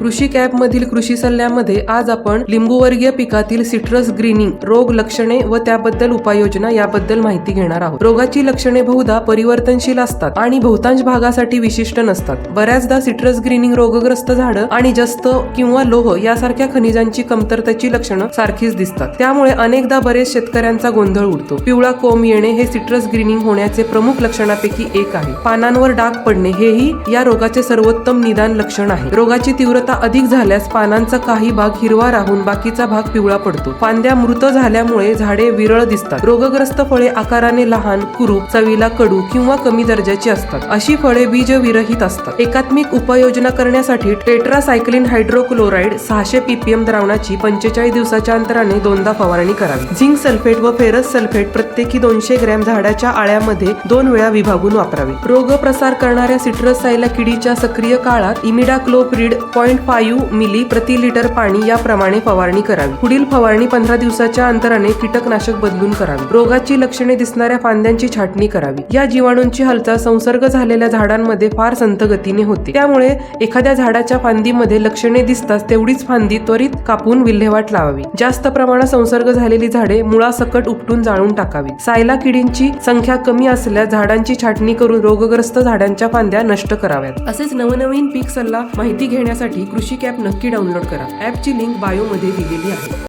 कृषी कॅप मधील कृषी सल्ल्यामध्ये आज आपण लिंबूवर्गीय पिकातील सिट्रस ग्रीनिंग रोग लक्षणे व त्याबद्दल उपाययोजना याबद्दल माहिती घेणार आहोत. रोगाची लक्षणे बहुधा परिवर्तनशील असतात आणि बहुतांश भागासाठी विशिष्ट नसतात. बऱ्याचदा सिट्रस ग्रीनिंग रोगग्रस्त झाडं आणि जस्त किंवा लोह यासारख्या खनिजांची कमतरतेची लक्षणं सारखीच दिसतात. त्यामुळे अनेकदा बरेच शेतकऱ्यांचा गोंधळ उडतो. पिवळा कोंब येणे हे सिट्रस ग्रीनिंग होण्याचे प्रमुख लक्षणापैकी एक आहे. पानांवर डाग पडणे हेही या रोगाचे सर्वोत्तम निदान लक्षण आहे. रोगाची तीव्रता अधिक झाल्यास पानांचा काही भाग हिरवा राहून बाकीचा भाग पिवळा पडतो. फांद्या मृत झाल्यामुळे झाडे विरळ दिसतात. रोगग्रस्त फळे आकाराने लहान कुरूप चवीला कडू किंवा कमी दर्जाची असतात. अशी फळे बीज विरहित असतात. एकात्मिक उपाययोजना करण्यासाठी टेट्रासायक्लिन हायड्रोक्लोराईड सहाशे पीपीएम द्रावणाची पंचेचाळीस दिवसाच्या अंतराने दोनदा फवारणी करावी. झिंक सल्फेट व फेरस सल्फेट प्रत्येकी दोनशे ग्रॅम झाडाच्या आळ्यामध्ये दोन वेळा विभागून वापरावे. रोग प्रसार करणाऱ्या सिट्रस सायला किडीच्या सक्रिय काळात इमिडाक्लोप्रिड पॉईंट फाईव्ह मिली प्रति लिटर पाणी याप्रमाणे फवारणी करावी. पुढील फवारणी पंधरा दिवसाच्या अंतराने कीटकनाशक बदलून करावी. रोगाची लक्षणे दिसणाऱ्या फांद्यांची छाटणी करावी. या जीवाणूंची हालचाल संसर्ग झालेल्या झाडांमध्ये फार संथ गतीने होते. त्यामुळे एखाद्या झाडाच्या फांदीमध्ये लक्षणे दिसताच तेवढीच फांदी त्वरित कापून विल्हेवाट लावावी. जास्त प्रमाणात संसर्ग झालेली झाडे मुळासकट उपटून जाळून टाकावी. सायला किडींची संख्या कमी असल्यास झाडांची छाटणी करून रोगग्रस्त झाडांच्या फांद्या नष्ट कराव्यात. असेच नवनवीन पीक सल्ला माहिती घेण्यासाठी कृषी कॅप नक्की डाउनलोड करा. ऍपची लिंक बायोमध्ये दिलेली आहे.